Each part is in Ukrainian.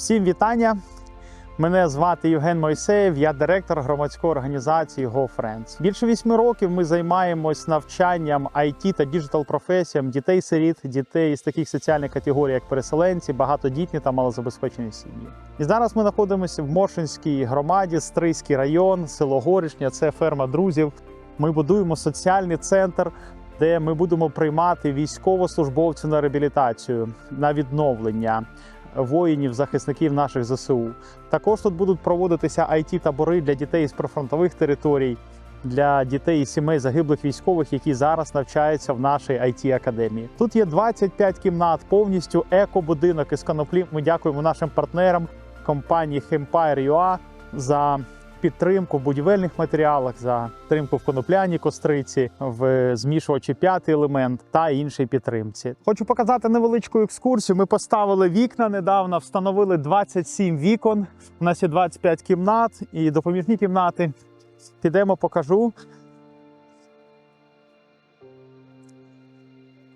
Всім вітання! Мене звати Євген Мойсеєв, я директор громадської організації GoFriends. Більше вісьми років ми займаємось навчанням IT та діджитал професіям дітей-сиріт, дітей з таких соціальних категорій, як переселенці, багатодітні та малозабезпечені сім'ї. І зараз ми знаходимося в Моршинській громаді, Стрийський район, село Горішня, це ферма друзів. Ми будуємо соціальний центр де ми будемо приймати військовослужбовців на реабілітацію, на відновлення воїнів, захисників наших ЗСУ. Також тут будуть проводитися it табори для дітей з прифронтових територій, для дітей і сімей загиблих військових, які зараз навчаються в нашій it академії. Тут є 25 кімнат, повністю еко-будинок із коноплі. Ми дякуємо нашим партнерам компанії Hempire.ua за підтримку в будівельних матеріалах, за підтримку в конопляній костриці, в змішувачі п'ятий елемент та іншій підтримці. Хочу показати невеличку екскурсію. Ми поставили вікна недавно, встановили 27 вікон. У нас є 25 кімнат і допоміжні кімнати. Підемо, покажу.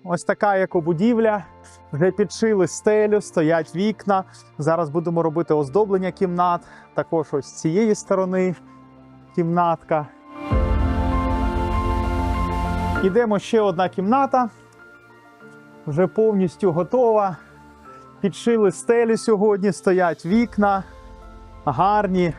Ось така екобудівля. Вже підшили стелю, стоять вікна. Зараз будемо робити оздоблення кімнат. Також ось з цієї сторони кімнатка. Ідемо ще одна кімната. Вже повністю готова. Підшили стелю сьогодні, стоять вікна гарні,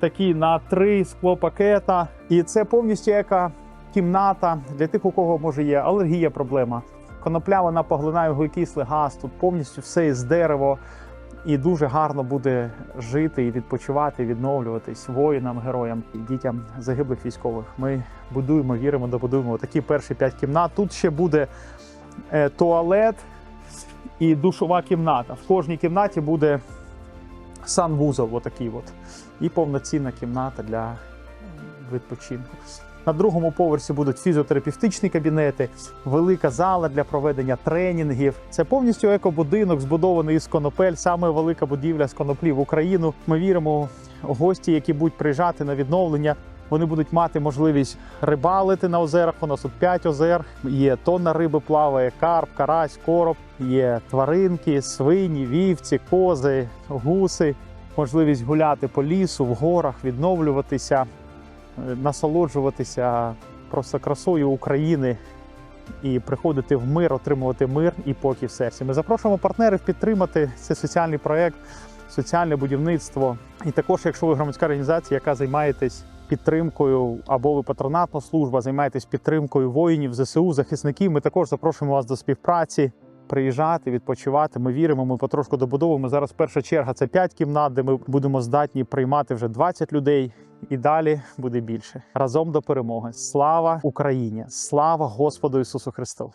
такі на три склопакета. І це повністю яка кімната для тих, у кого може є алергія, проблема. Конопля вона поглинає вуглекислий газ, тут повністю все із дерева. І дуже гарно буде жити і відпочивати, відновлюватись воїнам, героям і дітям загиблих військових. Ми будуємо, віримо, добудуємо такі перші п'ять кімнат. Тут ще буде е, туалет і душова кімната. В кожній кімнаті буде санвузол, отакий от, і повноцінна кімната для відпочинку. На другому поверсі будуть фізіотерапевтичні кабінети, велика зала для проведення тренінгів. Це повністю екобудинок, збудований із конопель, саме велика будівля з коноплі в Україну. Ми віримо, гості, які будуть приїжджати на відновлення. Вони будуть мати можливість рибалити на озерах. У нас тут 5 озер. Є тонна риби плаває, карп, карась, короб, є тваринки, свині, вівці, кози, гуси. Можливість гуляти по лісу, в горах, відновлюватися, насолоджуватися просто красою України і приходити в мир, отримувати мир і покій в серці. Ми запрошуємо партнерів підтримати цей соціальний проект, соціальне будівництво. І також, якщо ви громадська організація, яка займаєтесь підтримкою або ви патронатна служба, займаєтесь підтримкою воїнів, ЗСУ, захисників, ми також запрошуємо вас до співпраці. Приїжджати, відпочивати. Ми віримо, ми потрошку добудовуємо. Зараз перша черга це 5 кімнат, де ми будемо здатні приймати вже 20 людей. І далі буде більше. Разом до перемоги. Слава Україні! Слава Господу Ісусу Христу!